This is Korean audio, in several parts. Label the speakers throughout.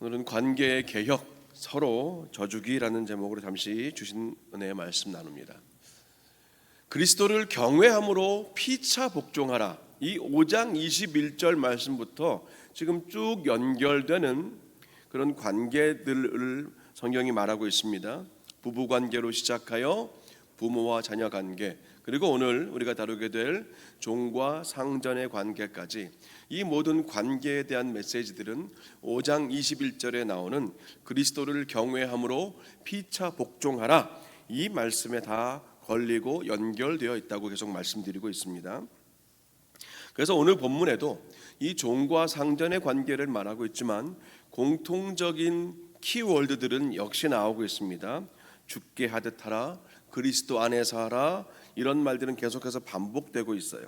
Speaker 1: 오늘은 관계의 개혁 서로 저주기라는 제목으로 잠시 주신 은혜의 말씀 나눕니다. 그리스도를 경외함으로 피차 복종하라. 이 5장 21절 말씀부터 지금 쭉 연결되는 그런 관계들을 성경이 말하고 있습니다. 부부 관계로 시작하여 부모와 자녀 관계, 그리고 오늘 우리가 다루게 될 종과 상전의 관계까지 이 모든 관계에 대한 메시지들은 5장 21절에 나오는 그리스도를 경외함으로 피차 복종하라 이 말씀에 다 걸리고 연결되어 있다고 계속 말씀드리고 있습니다. 그래서 오늘 본문에도 이 종과 상전의 관계를 말하고 있지만 공통적인 키워드들은 역시 나오고 있습니다. 죽게 하듯 하라, 그리스도 안에서 하라 이런 말들은 계속해서 반복되고 있어요.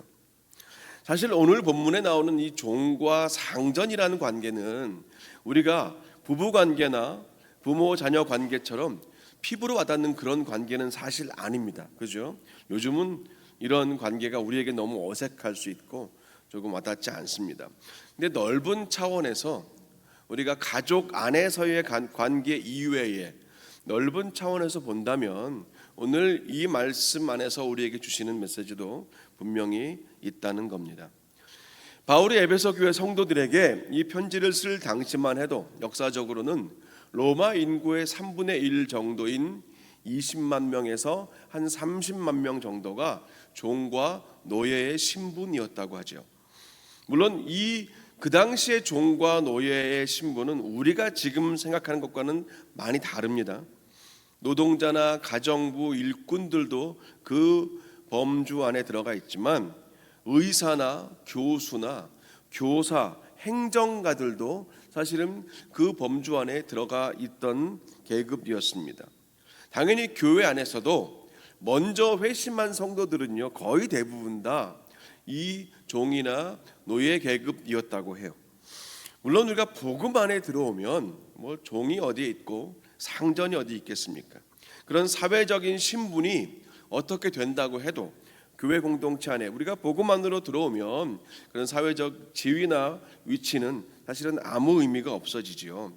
Speaker 1: 사실 오늘 본문에 나오는 이 종과 상전이라는 관계는 우리가 부부 관계나 부모 자녀 관계처럼 피부로 와닿는 그런 관계는 사실 아닙니다. 그죠? 요즘은 이런 관계가 우리에게 너무 어색할 수 있고 조금 와닿지 않습니다. 근데 넓은 차원에서 우리가 가족 안에서의 관계 이외에 넓은 차원에서 본다면 오늘 이 말씀 안에서 우리에게 주시는 메시지도 분명히 있다는 겁니다. 바울이 에베소 교회 성도들에게 이 편지를 쓸 당시만 해도 역사적으로는 로마 인구의 3분의 1 정도인 20만 명에서 한 30만 명 정도가 종과 노예의 신분이었다고 하죠. 물론 이 그 당시의 종과 노예의 신분은 우리가 지금 생각하는 것과는 많이 다릅니다. 노동자나 가정부 일꾼들도 그 범주 안에 들어가 있지만 의사나 교수나 교사, 행정가들도 사실은 그 범주 안에 들어가 있던 계급이었습니다. 당연히 교회 안에서도 먼저 회심한 성도들은요 거의 대부분 다 이 종이나 노예 계급이었다고 해요. 물론 우리가 복음 안에 들어오면 뭐 종이 어디에 있고 상전이 어디 있겠습니까? 그런 사회적인 신분이 어떻게 된다고 해도 교회 공동체 안에 우리가 복음만으로 들어오면 그런 사회적 지위나 위치는 사실은 아무 의미가 없어지지요.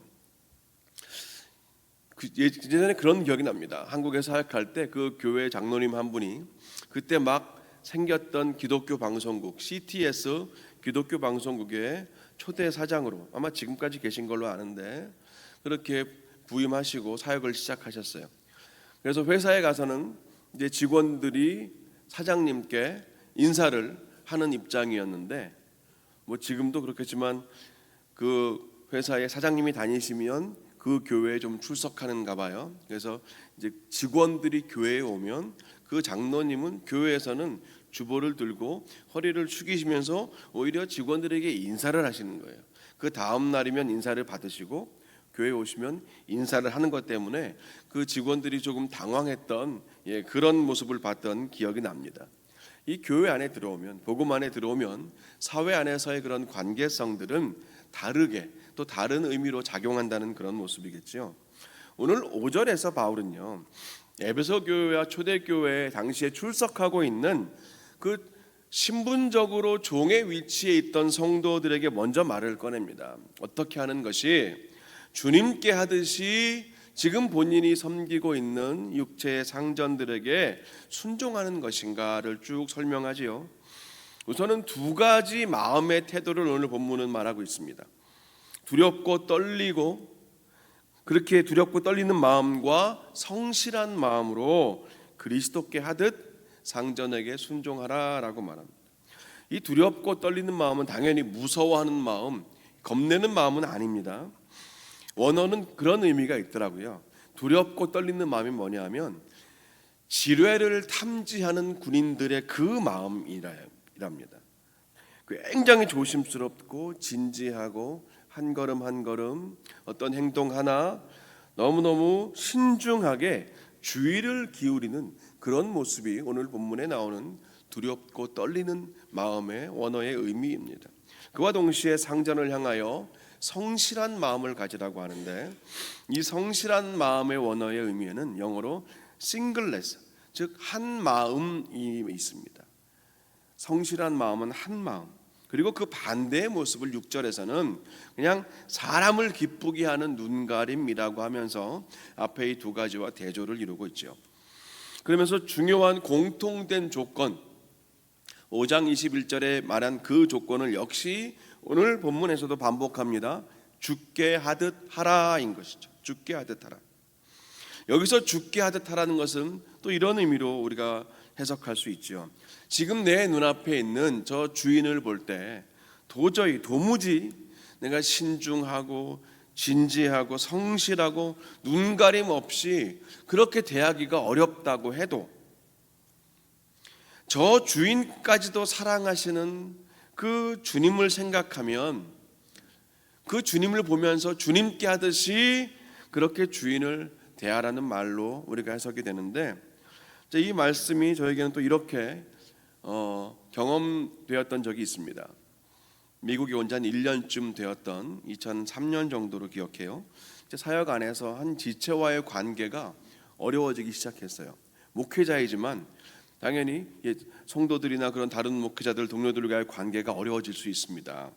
Speaker 1: 그 예전에 그런 기억이 납니다. 한국에 사역할 때 그 교회 장로님 한 분이 그때 막 생겼던 기독교 방송국 CTS 기독교 방송국의 초대 사장으로 아마 지금까지 계신 걸로 아는데 그렇게 부임하시고 사역을 시작하셨어요. 그래서 회사에 가서는 이제 직원들이 사장님께 인사를 하는 입장이었는데 뭐 지금도 그렇겠지만 그 회사에 사장님이 다니시면 그 교회에 좀 출석하는가 봐요. 그래서 이제 직원들이 교회에 오면 그 장로님은 교회에서는 주보를 들고 허리를 숙이시면서 오히려 직원들에게 인사를 하시는 거예요. 그 다음 날이면 인사를 받으시고 교회 오시면 인사를 하는 것 때문에 그 직원들이 조금 당황했던 예, 그런 모습을 봤던 기억이 납니다. 이 교회 안에 들어오면 복음 안에 들어오면 사회 안에서의 그런 관계성들은 다르게 또 다른 의미로 작용한다는 그런 모습이겠죠. 오늘 5절에서 바울은요. 에베소 교회와 초대 교회 당시에 출석하고 있는 그 신분적으로 종의 위치에 있던 성도들에게 먼저 말을 꺼냅니다. 어떻게 하는 것이 주님께 하듯이 지금 본인이 섬기고 있는 육체의 상전들에게 순종하는 것인가를 쭉 설명하지요. 우선은 두 가지 마음의 태도를 오늘 본문은 말하고 있습니다. 두렵고 떨리고 그렇게 두렵고 떨리는 마음과 성실한 마음으로 그리스도께 하듯 상전에게 순종하라라고 말합니다. 이 두렵고 떨리는 마음은 당연히 무서워하는 마음, 겁내는 마음은 아닙니다. 원어는 그런 의미가 있더라고요. 두렵고 떨리는 마음이 뭐냐면 지뢰를 탐지하는 군인들의 그 마음이랍니다. 굉장히 조심스럽고 진지하고 한 걸음 한 걸음 어떤 행동 하나 너무너무 신중하게 주의를 기울이는 그런 모습이 오늘 본문에 나오는 두렵고 떨리는 마음의 원어의 의미입니다. 그와 동시에 상전을 향하여 성실한 마음을 가지라고 하는데 이 성실한 마음의 원어의 의미에는 영어로 singleness 즉한 마음이 있습니다. 성실한 마음은 한 마음. 그리고 그 반대의 모습을 6절에서는 그냥 사람을 기쁘게 하는 눈가림이라고 하면서 앞에 이 두 가지와 대조를 이루고 있죠. 그러면서 중요한 공통된 조건 5장 21절에 말한 그 조건을 역시 오늘 본문에서도 반복합니다. 죽게 하듯 하라인 것이죠. 죽게 하듯 하라. 여기서 죽게 하듯 하라는 것은 또 이런 의미로 우리가 해석할 수 있죠. 지금 내 눈앞에 있는 저 주인을 볼 때 도저히 도무지 내가 신중하고 진지하고 성실하고 눈가림 없이 그렇게 대하기가 어렵다고 해도 저 주인까지도 사랑하시는 그 주님을 생각하면 그 주님을 보면서 주님께 하듯이 그렇게 주인을 대하라는 말로 우리가 해석이 되는데 이 말씀이 저에게는 또 이렇게 어, 경험되었던 적이 있습니다. 미국에 온 지 한 1년쯤 되었던 2003년 정도로 기억해요. 사역 안에서 한 지체와의 관계가 어려워지기 시작했어요. 목회자이지만 당연히 예, 성도들이나 그런 다른 목회자들 동료들과의 관계가 어려워질 수 있습니다.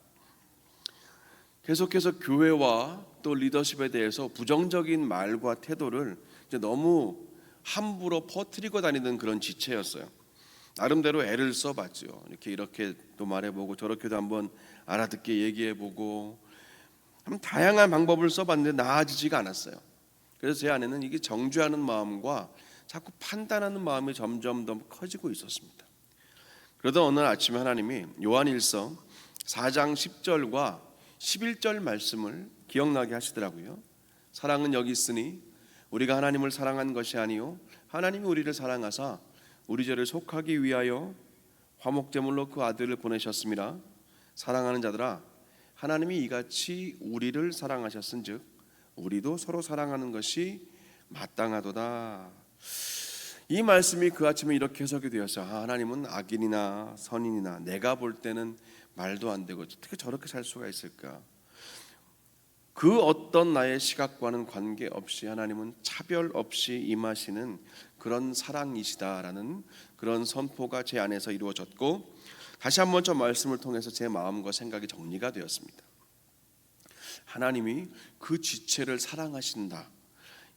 Speaker 1: 계속해서 교회와 또 리더십에 대해서 부정적인 말과 태도를 너무 함부로 퍼뜨리고 다니는 그런 지체였어요. 나름대로 애를 써봤죠. 이렇게 이렇게 또 말해보고 저렇게도 한번 알아듣게 얘기해보고 참 다양한 방법을 써봤는데 나아지지가 않았어요. 그래서 제 안에는 이게 정죄하는 마음과 자꾸 판단하는 마음이 점점 더 커지고 있었습니다. 그러던 어느 아침에 하나님이 요한일서 4장 10절과 11절 말씀을 기억나게 하시더라고요. 사랑은 여기 있으니 우리가 하나님을 사랑한 것이 아니요 하나님이 우리를 사랑하사 우리 죄를 속하기 위하여 화목제물로 그 아들을 보내셨습니다. 사랑하는 자들아 하나님이 이같이 우리를 사랑하셨은즉 우리도 서로 사랑하는 것이 마땅하도다. 이 말씀이 그 아침에 이렇게 해석이 되었어요. 아, 하나님은 악인이나 선인이나 내가 볼 때는 말도 안 되고 어떻게 저렇게 살 수가 있을까? 그 어떤 나의 시각과는 관계없이 하나님은 차별 없이 임하시는 그런 사랑이시다라는 그런 선포가 제 안에서 이루어졌고 다시 한번 저 말씀을 통해서 제 마음과 생각이 정리가 되었습니다. 하나님이 그 지체를 사랑하신다.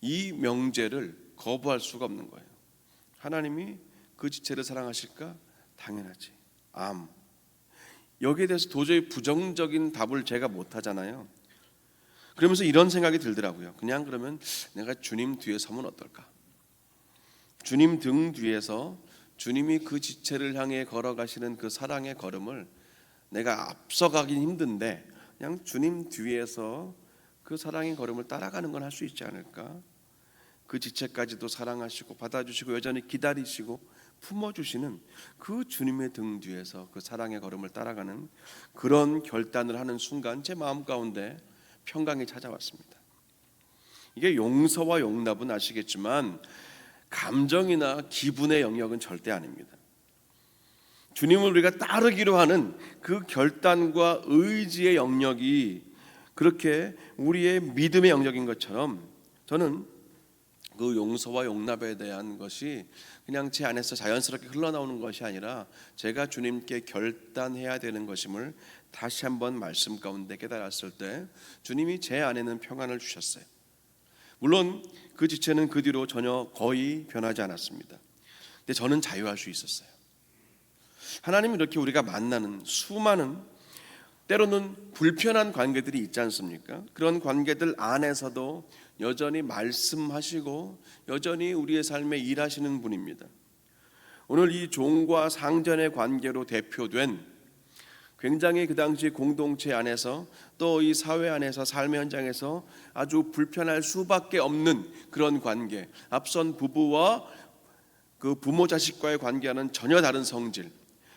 Speaker 1: 이 명제를 거부할 수가 없는 거예요. 하나님이 그 지체를 사랑하실까? 당연하지. 암. 여기에 대해서 도저히 부정적인 답을 제가 못 하잖아요. 그러면서 이런 생각이 들더라고요. 그냥 그러면 내가 주님 뒤에 서면 어떨까? 주님 등 뒤에서 주님이 그 지체를 향해 걸어가시는 그 사랑의 걸음을 내가 앞서가긴 힘든데 그냥 주님 뒤에서 그 사랑의 걸음을 따라가는 건 할 수 있지 않을까? 그 지체까지도 사랑하시고 받아주시고 여전히 기다리시고 품어주시는 그 주님의 등 뒤에서 그 사랑의 걸음을 따라가는 그런 결단을 하는 순간 제 마음 가운데 평강이 찾아왔습니다. 이게 용서와 용납은 아시겠지만 감정이나 기분의 영역은 절대 아닙니다. 주님을 우리가 따르기로 하는 그 결단과 의지의 영역이 그렇게 우리의 믿음의 영역인 것처럼 저는 그 용서와 용납에 대한 것이 그냥 제 안에서 자연스럽게 흘러나오는 것이 아니라 제가 주님께 결단해야 되는 것임을 다시 한번 말씀 가운데 깨달았을 때 주님이 제 안에는 평안을 주셨어요. 물론 그 지체는 그 뒤로 전혀 거의 변하지 않았습니다. 근데 저는 자유할 수 있었어요. 하나님 이렇게 우리가 만나는 수많은 때로는 불편한 관계들이 있지 않습니까? 그런 관계들 안에서도 여전히 말씀하시고 여전히 우리의 삶에 일하시는 분입니다. 오늘 이 종과 상전의 관계로 대표된 굉장히 그 당시 공동체 안에서 또 이 사회 안에서 삶의 현장에서 아주 불편할 수밖에 없는 그런 관계. 앞선 부부와 그 부모 자식과의 관계와는 전혀 다른 성질.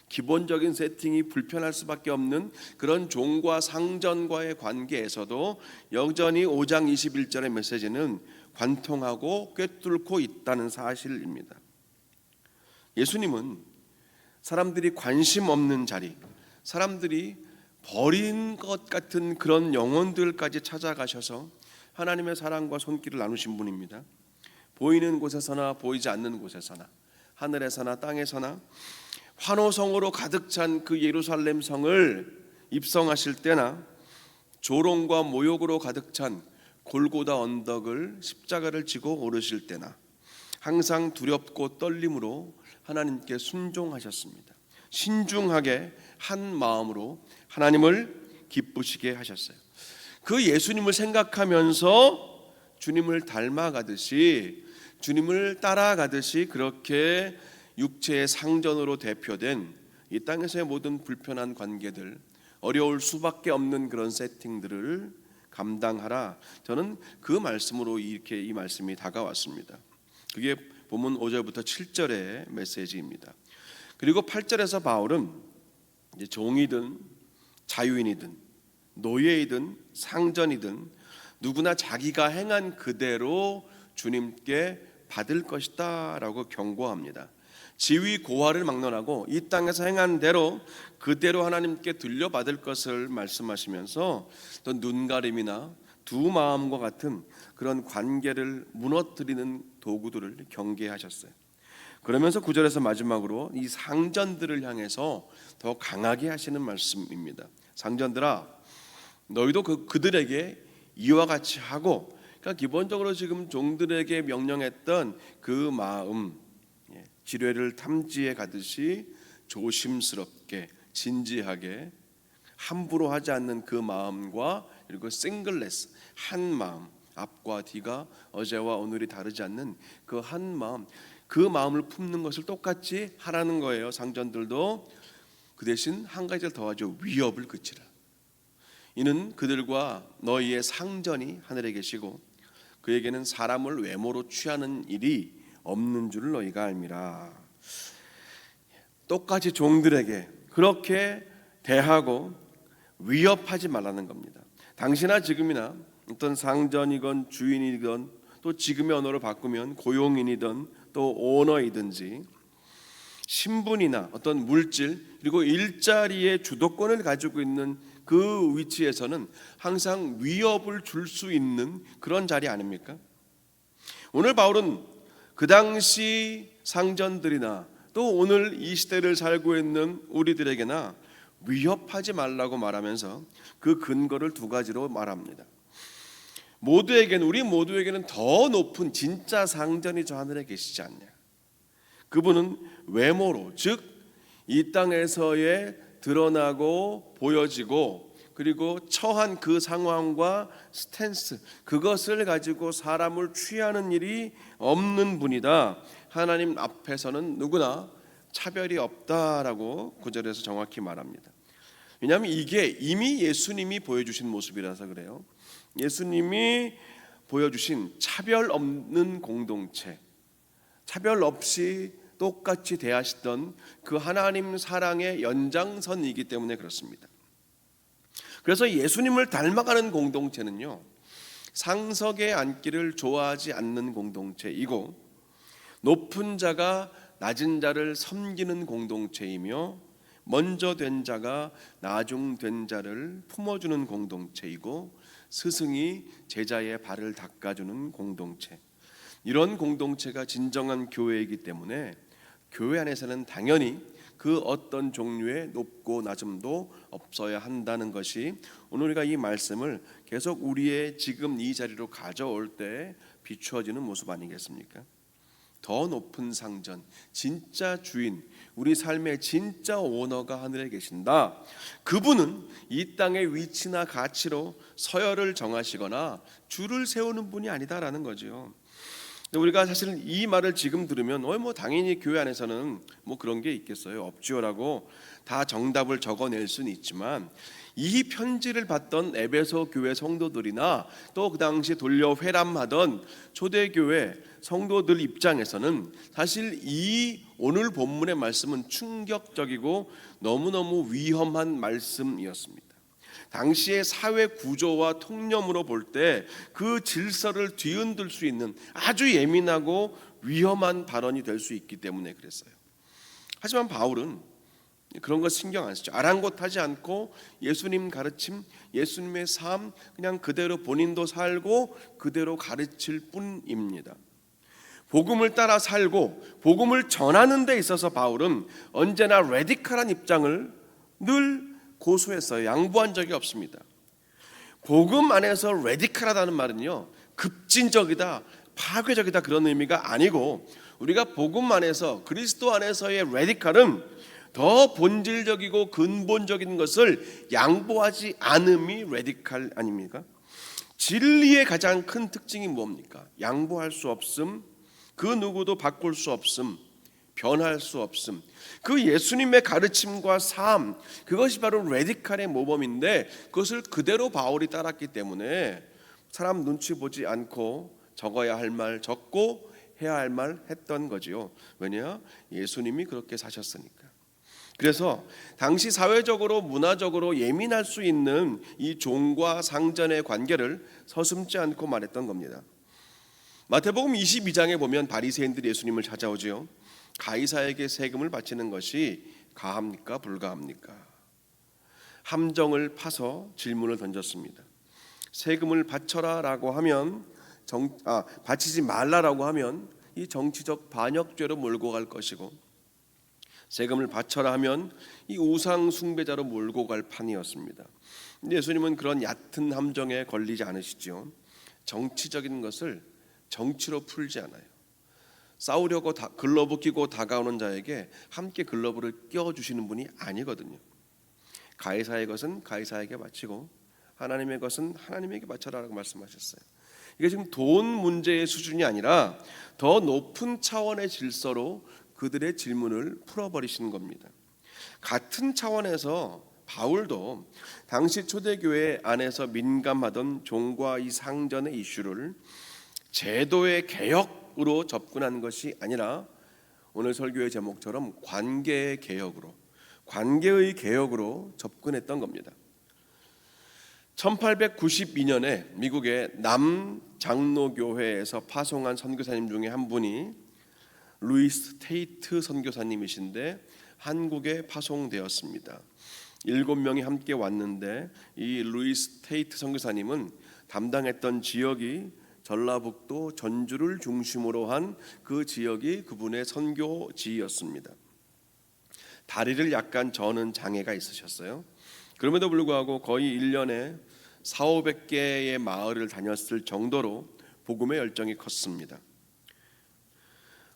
Speaker 1: 기본적인 세팅이 불편할 수밖에 없는 그런 종과 상전과의 관계에서도 여전히 5장 21절의 메시지는 관통하고 꿰뚫고 있다는 사실입니다. 예수님은 사람들이 관심 없는 자리, 사람들이 버린 것 같은 그런 영혼들까지 찾아가셔서 하나님의 사랑과 손길을 나누신 분입니다. 보이는 곳에서나 보이지 않는 곳에서나 하늘에서나 땅에서나 환호성으로 가득 찬 그 예루살렘 성을 입성하실 때나 조롱과 모욕으로 가득 찬 골고다 언덕을 십자가를 지고 오르실 때나 항상 두렵고 떨림으로 하나님께 순종하셨습니다. 신중하게 한 마음으로 하나님을 기쁘시게 하셨어요. 그 예수님을 생각하면서 주님을 닮아가듯이 주님을 따라가듯이 그렇게 육체의 상전으로 대표된 이 땅에서의 모든 불편한 관계들 어려울 수밖에 없는 그런 세팅들을 감당하라. 저는 그 말씀으로 이렇게 이 말씀이 다가왔습니다. 그게 본문 5절부터 7절의 메시지입니다. 그리고 8절에서 바울은 종이든 자유인이든 노예이든 상전이든 누구나 자기가 행한 그대로 주님께 받을 것이다라고 경고합니다. 지위 고하를 막론하고 이 땅에서 행한 대로 그대로 하나님께 들려받을 것을 말씀하시면서 또 눈가림이나 두 마음과 같은 그런 관계를 무너뜨리는 도구들을 경계하셨어요. 그러면서 구절에서 마지막으로 이 상전들을 향해서 더 강하게 하시는 말씀입니다. 상전들아 너희도 그 그들에게 이와 같이 하고 그러니까 기본적으로 지금 종들에게 명령했던 그 마음 예, 지뢰를 탐지해 가듯이 조심스럽게 진지하게 함부로 하지 않는 그 마음과 그리고 싱글레스 한 마음 앞과 뒤가 어제와 오늘이 다르지 않는 그 한 마음 그 마음을 품는 것을 똑같이 하라는 거예요 상전들도. 그 대신 한 가지를 더하죠 위협을 그치라. 이는 그들과 너희의 상전이 하늘에 계시고 그에게는 사람을 외모로 취하는 일이 없는 줄을 너희가 알미라. 똑같이 종들에게 그렇게 대하고 위협하지 말라는 겁니다. 당시나 지금이나 어떤 상전이건 주인이건 또 지금의 언어로 바꾸면 고용인이든 또 오너이든지 신분이나 어떤 물질 그리고 일자리의 주도권을 가지고 있는 그 위치에서는 항상 위협을 줄 수 있는 그런 자리 아닙니까? 오늘 바울은 그 당시 상전들이나 또 오늘 이 시대를 살고 있는 우리들에게나 위협하지 말라고 말하면서 그 근거를 두 가지로 말합니다. 모두에게는 우리 모두에게는 더 높은 진짜 상전이 저 하늘에 계시지 않냐. 그분은 외모로 즉 이 땅에서의 드러나고 보여지고 그리고 처한 그 상황과 스탠스 그것을 가지고 사람을 취하는 일이 없는 분이다. 하나님 앞에서는 누구나 차별이 없다라고 구절에서 정확히 말합니다. 왜냐하면 이게 이미 예수님이 보여주신 모습이라서 그래요. 예수님이 보여주신 차별 없는 공동체, 차별 없이 똑같이 대하시던 그 하나님 사랑의 연장선이기 때문에 그렇습니다. 그래서 예수님을 닮아가는 공동체는요. 상석에 앉기를 좋아하지 않는 공동체이고 높은 자가 낮은 자를 섬기는 공동체이며 먼저 된 자가 나중 된 자를 품어주는 공동체이고 스승이 제자의 발을 닦아주는 공동체 이런 공동체가 진정한 교회이기 때문에 교회 안에서는 당연히 그 어떤 종류의 높고 낮음도 없어야 한다는 것이 오늘 우리가 이 말씀을 계속 우리의 지금 이 자리로 가져올 때 비추어지는 모습 아니겠습니까? 더 높은 상전, 진짜 주인, 우리 삶의 진짜 오너가 하늘에 계신다. 그분은 이 땅의 위치나 가치로 서열을 정하시거나 줄을 세우는 분이 아니다라는 거죠. 우리가 사실 이 말을 지금 들으면 어 뭐 당연히 교회 안에서는 뭐 그런 게 있겠어요 없지요라고 다 정답을 적어낼 수는 있지만 이 편지를 받던 에베소 교회 성도들이나 또 그 당시 돌려 회람하던 초대교회 성도들 입장에서는 사실 이 오늘 본문의 말씀은 충격적이고 너무너무 위험한 말씀이었습니다. 당시의 사회 구조와 통념으로 볼 때 그 질서를 뒤흔들 수 있는 아주 예민하고 위험한 발언이 될 수 있기 때문에 그랬어요. 하지만 바울은 그런 거 신경 안 쓰죠. 아랑곳하지 않고 예수님 가르침, 예수님의 삶 그냥 그대로 본인도 살고 그대로 가르칠 뿐입니다. 복음을 따라 살고 복음을 전하는 데 있어서 바울은 언제나 레디컬한 입장을 늘 고수했어요. 양보한 적이 없습니다. 복음 안에서 레디컬하다는 말은요. 급진적이다, 파괴적이다 그런 의미가 아니고 우리가 복음 안에서 그리스도 안에서의 레디컬은 더 본질적이고 근본적인 것을 양보하지 않음이 레디컬 아닙니까? 진리의 가장 큰 특징이 뭡니까? 양보할 수 없음, 그 누구도 바꿀 수 없음, 변할 수 없음. 그 예수님의 가르침과 삶, 그것이 바로 레디칼의 모범인데 그것을 그대로 바울이 따랐기 때문에 사람 눈치 보지 않고 적어야 할 말 적고 해야 할 말 했던 거지요. 왜냐? 예수님이 그렇게 사셨으니까. 그래서 당시 사회적으로 문화적으로 예민할 수 있는 이 종과 상전의 관계를 서슴지 않고 말했던 겁니다. 마태복음 22장에 보면 바리새인들이 예수님을 찾아오지요. 가이사에게 세금을 바치는 것이 가합니까 불가합니까? 함정을 파서 질문을 던졌습니다. 세금을 바쳐라라고 하면 정, 아, 바치지 말라라고 하면 이 정치적 반역죄로 몰고 갈 것이고 세금을 바쳐라 하면 이 우상 숭배자로 몰고 갈 판이었습니다. 예수님은 그런 얕은 함정에 걸리지 않으시죠. 정치적인 것을 정치로 풀지 않아요. 싸우려고 다, 글러브 끼고 다가오는 자에게 함께 글러브를 끼워 주시는 분이 아니거든요. 가이사의 것은 가이사에게 바치고 하나님의 것은 하나님에게 바쳐라라고 말씀하셨어요. 이게 지금 돈 문제의 수준이 아니라 더 높은 차원의 질서로 그들의 질문을 풀어버리시는 겁니다. 같은 차원에서 바울도 당시 초대교회 안에서 민감하던 종과 이 상전의 이슈를 제도의 개혁 으로 접근한 것이 아니라 오늘 설교의 제목처럼 관계의 개혁으로 관계의 개혁으로 접근했던 겁니다. 1892년에 미국의 남 장로교회에서 파송한 선교사님 중에 한 분이 루이스 테이트 선교사님이신데 한국에 파송되었습니다. 일곱 명이 함께 왔는데 이 루이스 테이트 선교사님은 담당했던 지역이 전라북도 전주를 중심으로 한 그 지역이 그분의 선교지였습니다. 다리를 약간 저는 장애가 있으셨어요. 그럼에도 불구하고 거의 1년에 4, 500개의 마을을 다녔을 정도로 복음의 열정이 컸습니다.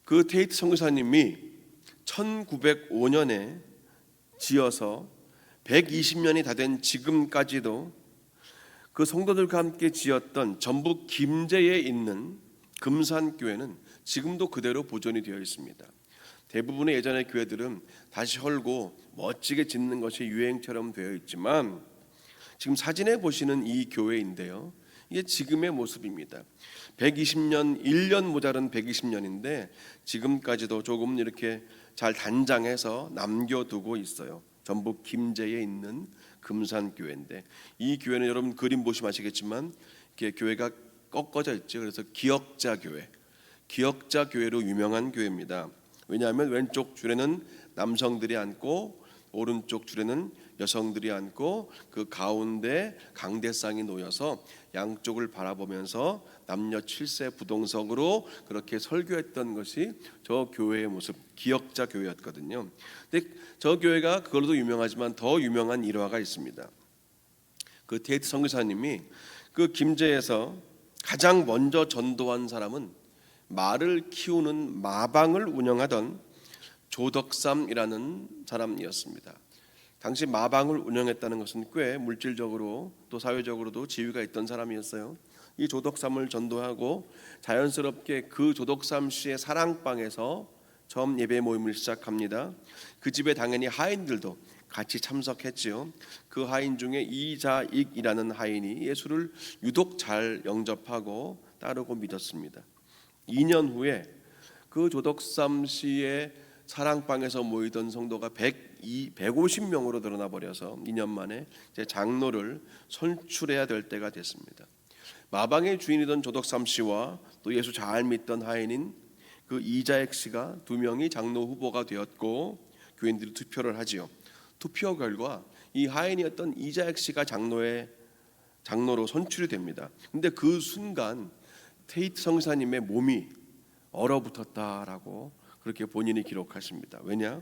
Speaker 1: 그 테이트 선교사님이 1905년에 지어서 120년이 다 된 지금까지도 그 성도들과 함께 지었던 전북 김제에 있는 금산교회는 지금도 그대로 보존이 되어 있습니다. 대부분의 예전의 교회들은 다시 헐고 멋지게 짓는 것이 유행처럼 되어 있지만 지금 사진에 보시는 이 교회인데요. 이게 지금의 모습입니다. 120년 1년 모자른 120년인데 지금까지도 조금 이렇게 잘 단장해서 남겨두고 있어요. 전북 김제에 있는 금산 교회인데 이 교회는 여러분 그림 보시면 아시겠지만 이렇게 교회가 꺾어져 있죠. 그래서 기억자 교회, 기억자 교회로 유명한 교회입니다. 왜냐하면 왼쪽 줄에는 남성들이 앉고 오른쪽 줄에는 여성들이 앉고 그 가운데 강대상이 놓여서 양쪽을 바라보면서 남녀 7세 부동석으로 그렇게 설교했던 것이 저 교회의 모습 기억자 교회였거든요. 근데 저 교회가 그걸로도 유명하지만 더 유명한 일화가 있습니다. 그 테이트 선교사님이 그 김제에서 가장 먼저 전도한 사람은 말을 키우는 마방을 운영하던 조덕삼이라는 사람이었습니다. 당시 마방을 운영했다는 것은 꽤 물질적으로 또 사회적으로도 지위가 있던 사람이었어요. 이 조덕삼을 전도하고 자연스럽게 그 조덕삼 씨의 사랑방에서 처음 예배 모임을 시작합니다. 그 집에 당연히 하인들도 같이 참석했지요. 그 하인 중에 이자익이라는 하인이 예수를 유독 잘 영접하고 따르고 믿었습니다. 2년 후에 그 조덕삼 씨의 사랑방에서 모이던 성도가 102, 150명으로 늘어나 버려서 2년 만에 이제 장로를 선출해야 될 때가 됐습니다. 마방의 주인이던 조덕삼 씨와 또 예수 잘 믿던 하인인 그 이자액 씨가 두 명이 장로 후보가 되었고 교인들이 투표를 하지요. 투표 결과 이 하인이었던 이자액 씨가 장로의 장로로 선출이 됩니다. 근데 그 순간 테이트 성사님의 몸이 얼어붙었다라고 그렇게 본인이 기록하십니다. 왜냐?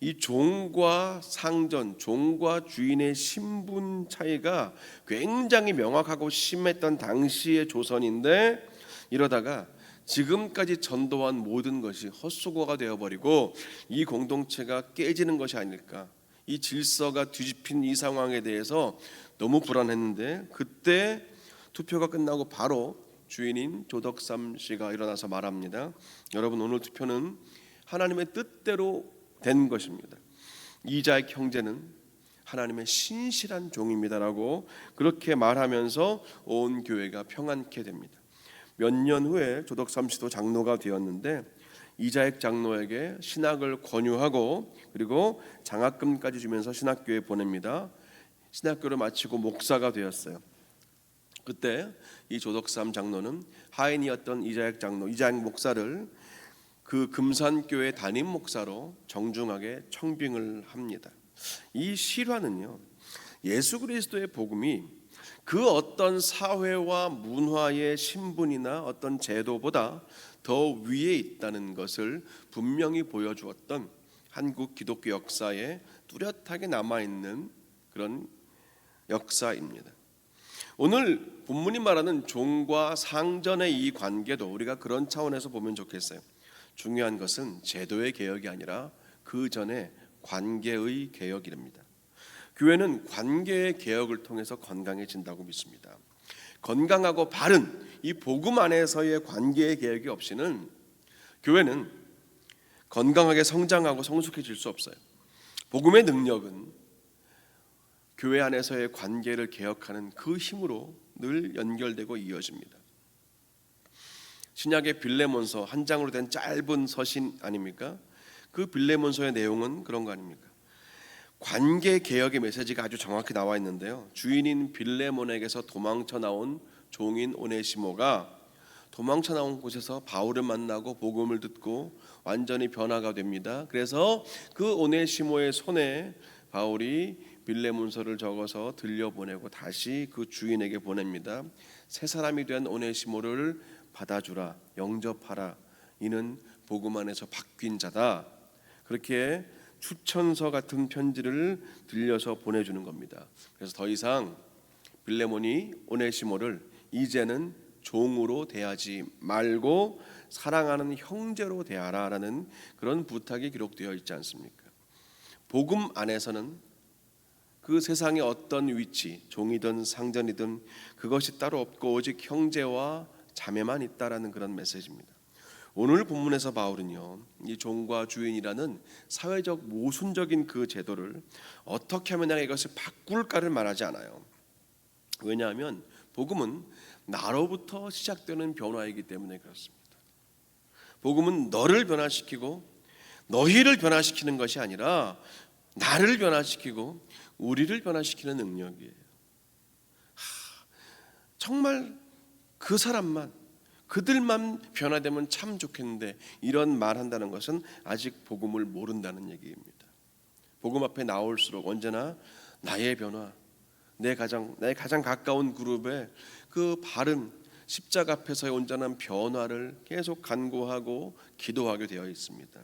Speaker 1: 이 종과 상전, 종과 주인의 신분 차이가 굉장히 명확하고 심했던 당시의 조선인데 이러다가 지금까지 전도한 모든 것이 헛수고가 되어버리고 이 공동체가 깨지는 것이 아닐까. 이 질서가 뒤집힌 이 상황에 대해서 너무 불안했는데 그때 투표가 끝나고 바로 주인인 조덕삼 씨가 일어나서 말합니다. 여러분 오늘 투표는 하나님의 뜻대로 된 것입니다. 이자의 형제는 하나님의 신실한 종입니다라고 그렇게 말하면서 온 교회가 평안케 됩니다. 몇 년 후에 조덕삼 씨도 장로가 되었는데 이자액 장로에게 신학을 권유하고 그리고 장학금까지 주면서 신학교에 보냅니다. 신학교를 마치고 목사가 되었어요. 그때 이 조덕삼 장로는 하인이었던 이자액 장로, 이자액 목사를 그 금산교회 담임 목사로 정중하게 청빙을 합니다. 이 실화는요. 예수 그리스도의 복음이 그 어떤 사회와 문화의 신분이나 어떤 제도보다 더 위에 있다는 것을 분명히 보여주었던 한국 기독교 역사에 뚜렷하게 남아 있는 그런 역사입니다. 오늘 본문이 말하는 종과 상전의 이 관계도 우리가 그런 차원에서 보면 좋겠어요. 중요한 것은 제도의 개혁이 아니라 그 전에 관계의 개혁이랍니다. 교회는 관계의 개혁을 통해서 건강해진다고 믿습니다. 건강하고 바른 이 복음 안에서의 관계의 개혁이 없이는 교회는 건강하게 성장하고 성숙해질 수 없어요. 복음의 능력은 교회 안에서의 관계를 개혁하는 그 힘으로 늘 연결되고 이어집니다. 신약의 빌레몬서 한 장으로 된 짧은 서신 아닙니까? 그 빌레몬서의 내용은 그런 거 아닙니까? 관계 개혁의 메시지가 아주 정확히 나와 있는데요. 주인인 빌레몬에게서 도망쳐 나온 종인 오네시모가 도망쳐 나온 곳에서 바울을 만나고 복음을 듣고 완전히 변화가 됩니다. 그래서 그 오네시모의 손에 바울이 빌레몬서를 적어서 들려보내고 다시 그 주인에게 보냅니다. 새 사람이 된 오네시모를 받아주라 영접하라 이는 복음 안에서 바뀐 자다 그렇게 추천서 같은 편지를 들려서 보내주는 겁니다. 그래서 더 이상 빌레몬이 오네시모를 이제는 종으로 대하지 말고 사랑하는 형제로 대하라라는 그런 부탁이 기록되어 있지 않습니까? 복음 안에서는 그 세상의 어떤 위치, 종이든 상전이든 그것이 따로 없고 오직 형제와 자매만 있다라는 그런 메시지입니다. 오늘 본문에서 바울은요, 이 종과 주인이라는 사회적 모순적인 그 제도를 어떻게 하면 이것을 바꿀까를 말하지 않아요. 왜냐하면 복음은 나로부터 시작되는 변화이기 때문에 그렇습니다. 복음은 너를 변화시키고 너희를 변화시키는 것이 아니라 나를 변화시키고 우리를 변화시키는 능력이에요. 하, 정말 그 사람만 그들만 변화되면 참 좋겠는데 이런 말 한다는 것은 아직 복음을 모른다는 얘기입니다. 복음 앞에 나올수록 언제나 나의 변화, 내 가장 내 가장 가까운 그룹의 그 바른 십자가 앞에서의 온전한 변화를 계속 간구하고 기도하게 되어 있습니다.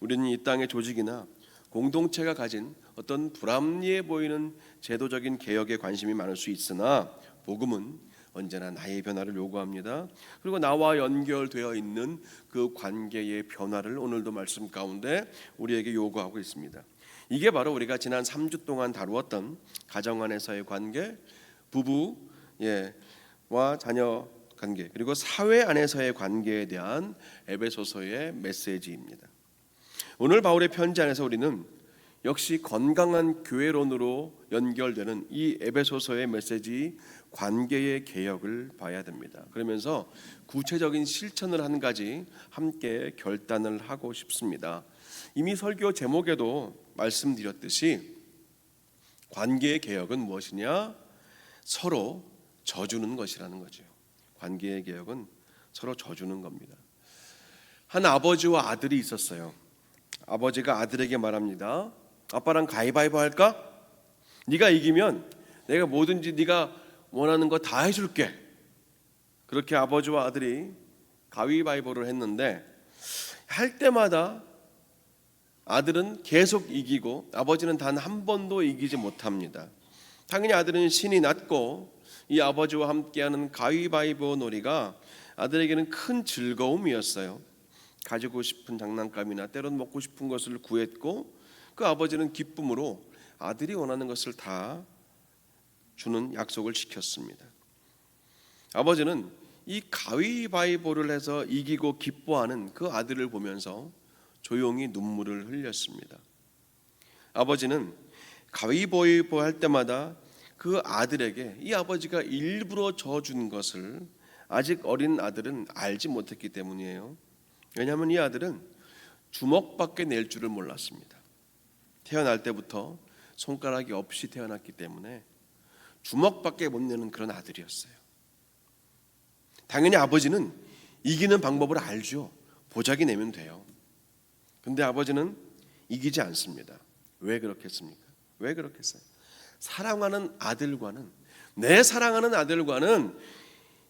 Speaker 1: 우리는 이 땅의 조직이나 공동체가 가진 어떤 불합리해 보이는 제도적인 개혁에 관심이 많을 수 있으나 복음은 언제나 나의 변화를 요구합니다. 그리고 나와 연결되어 있는 그 관계의 변화를 오늘도 말씀 가운데 우리에게 요구하고 있습니다. 이게 바로 우리가 지난 3주 동안 다루었던 가정 안에서의 관계, 부부 와 자녀 관계, 그리고 사회 안에서의 관계에 대한 에베소서의 메시지입니다. 오늘 바울의 편지 안에서 우리는 역시 건강한 교회론으로 연결되는 이 에베소서의 메시지 관계의 개혁을 봐야 됩니다. 그러면서 구체적인 실천을 한 가지 함께 결단을 하고 싶습니다. 이미 설교 제목에도 말씀드렸듯이 관계의 개혁은 무엇이냐? 서로 져주는 것이라는 거죠. 관계의 개혁은 서로 져주는 겁니다. 한 아버지와 아들이 있었어요. 아버지가 아들에게 말합니다. 아빠랑 가위바위보 할까? 네가 이기면 내가 뭐든지 네가 원하는 거 다 해줄게. 그렇게 아버지와 아들이 가위바위보를 했는데 할 때마다 아들은 계속 이기고 아버지는 단 한 번도 이기지 못합니다. 당연히 아들은 신이 났고 이 아버지와 함께하는 가위바위보 놀이가 아들에게는 큰 즐거움이었어요. 가지고 싶은 장난감이나 때론 먹고 싶은 것을 구했고 그 아버지는 기쁨으로 아들이 원하는 것을 다 주는 약속을 지켰습니다. 아버지는 이 가위바위보를 해서 이기고 기뻐하는 그 아들을 보면서 조용히 눈물을 흘렸습니다. 아버지는 가위바위보 할 때마다 그 아들에게 이 아버지가 일부러 져준 것을 아직 어린 아들은 알지 못했기 때문이에요. 왜냐하면 이 아들은 주먹밖에 낼 줄을 몰랐습니다. 태어날 때부터 손가락이 없이 태어났기 때문에 주먹밖에 못 내는 그런 아들이었어요. 당연히 아버지는 이기는 방법을 알죠. 보자기 내면 돼요. 근데 아버지는 이기지 않습니다. 왜 그렇겠습니까? 왜 그렇겠어요? 사랑하는 아들과는 내 사랑하는 아들과는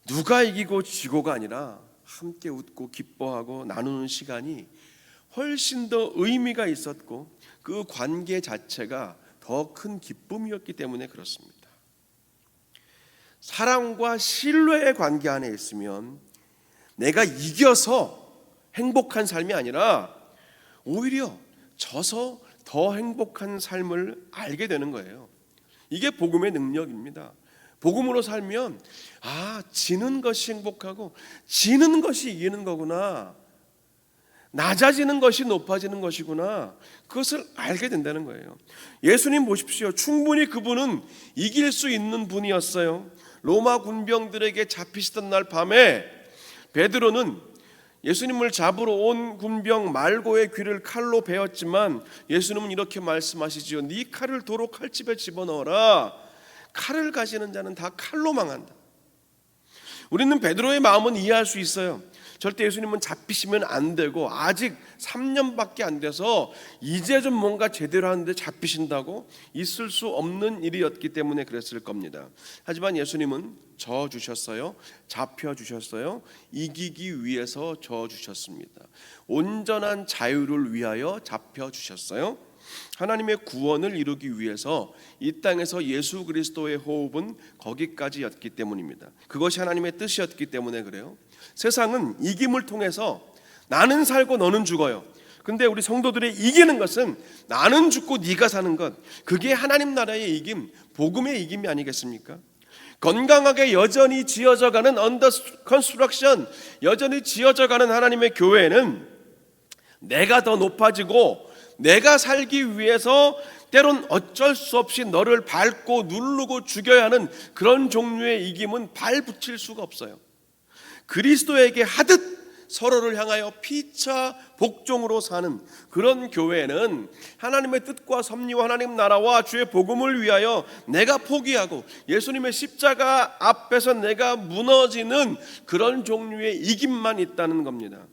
Speaker 1: 누가 이기고 지고가 아니라 함께 웃고 기뻐하고 나누는 시간이 훨씬 더 의미가 있었고 그 관계 자체가 더 큰 기쁨이었기 때문에 그렇습니다. 사랑과 신뢰의 관계 안에 있으면 내가 이겨서 행복한 삶이 아니라 오히려 져서 더 행복한 삶을 알게 되는 거예요. 이게 복음의 능력입니다. 복음으로 살면 아, 지는 것이 행복하고 지는 것이 이기는 거구나. 낮아지는 것이 높아지는 것이구나. 그것을 알게 된다는 거예요. 예수님 보십시오. 충분히 그분은 이길 수 있는 분이었어요. 로마 군병들에게 잡히시던 날 밤에 베드로는 예수님을 잡으러 온 군병 말고의 귀를 칼로 베었지만 예수님은 이렇게 말씀하시지요. 네 칼을 도로 칼집에 집어넣어라. 칼을 가지는 자는 다 칼로 망한다. 우리는 베드로의 마음은 이해할 수 있어요. 절대 예수님은 잡히시면 안 되고 아직 3년밖에 안 돼서 이제 좀 뭔가 제대로 하는데 잡히신다고 있을 수 없는 일이었기 때문에 그랬을 겁니다. 하지만 예수님은 져 주셨어요. 잡혀 주셨어요. 이기기 위해서 져 주셨습니다. 온전한 자유를 위하여 잡혀 주셨어요. 하나님의 구원을 이루기 위해서 이 땅에서 예수 그리스도의 호흡은 거기까지였기 때문입니다. 그것이 하나님의 뜻이었기 때문에 그래요. 세상은 이김을 통해서 나는 살고 너는 죽어요. 근데 우리 성도들의 이기는 것은 나는 죽고 네가 사는 것. 그게 하나님 나라의 이김, 복음의 이김이 아니겠습니까? 건강하게 여전히 지어져 가는 언더 컨스트럭션, 여전히 지어져 가는 하나님의 교회는 내가 더 높아지고 내가 살기 위해서 때론 어쩔 수 없이 너를 밟고 누르고 죽여야 하는 그런 종류의 이김은 발 붙일 수가 없어요. 그리스도에게 하듯 서로를 향하여 피차 복종으로 사는 그런 교회는 하나님의 뜻과 섭리와 하나님 나라와 주의 복음을 위하여 내가 포기하고 예수님의 십자가 앞에서 내가 무너지는 그런 종류의 이김만 있다는 겁니다.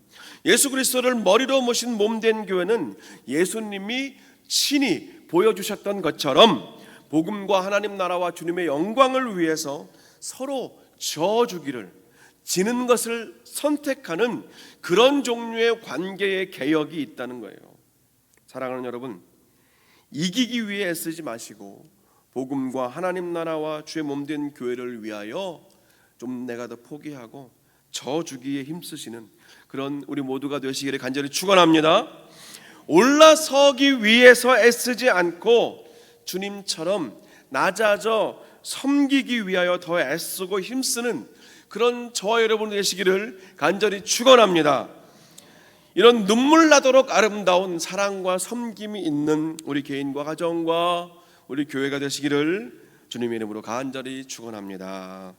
Speaker 1: 예수 그리스도를 머리로 모신 몸된 교회는 예수님이 친히 보여주셨던 것처럼 복음과 하나님 나라와 주님의 영광을 위해서 서로 저주기를 지는 것을 선택하는 그런 종류의 관계의 개혁이 있다는 거예요. 사랑하는 여러분, 이기기 위해 애쓰지 마시고 복음과 하나님 나라와 주의 몸된 교회를 위하여 좀 내가 더 포기하고 저 주기에 힘쓰시는 그런 우리 모두가 되시기를 간절히 축원합니다. 올라서기 위해서 애쓰지 않고 주님처럼 낮아져 섬기기 위하여 더 애쓰고 힘쓰는 그런 저와 여러분 되시기를 간절히 축원합니다. 이런 눈물 나도록 아름다운 사랑과 섬김이 있는 우리 개인과 가정과 우리 교회가 되시기를 주님의 이름으로 간절히 축원합니다.